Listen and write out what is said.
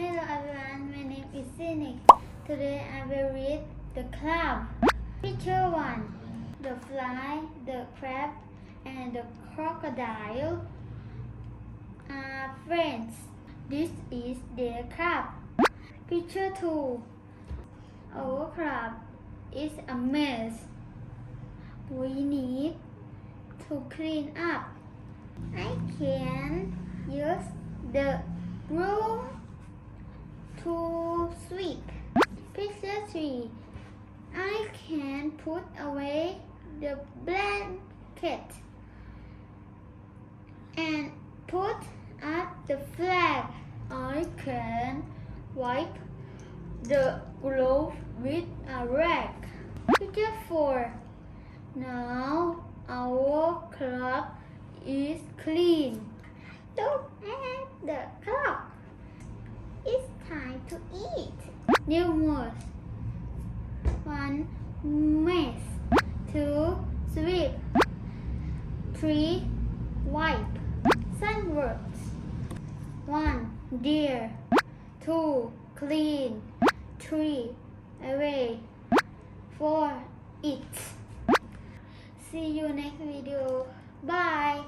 Hello everyone, my name is Cynic. Today I will read the club. Picture 1. The fly, the crab, and the crocodile are friends. This is their club. Picture 2. Our club is a mess. We need to clean up. I can use the broom to sweep. Picture 3. I can put away the blanket and put up the flag. I can wipe the glove with a rag. Picture 4. Now our club is clean. Look at the clock. It's time to eat. New words. One mess. Two sweep. Three wipe. Sun words. One dear. Two clean. Three away. Four eat. See you next video. Bye.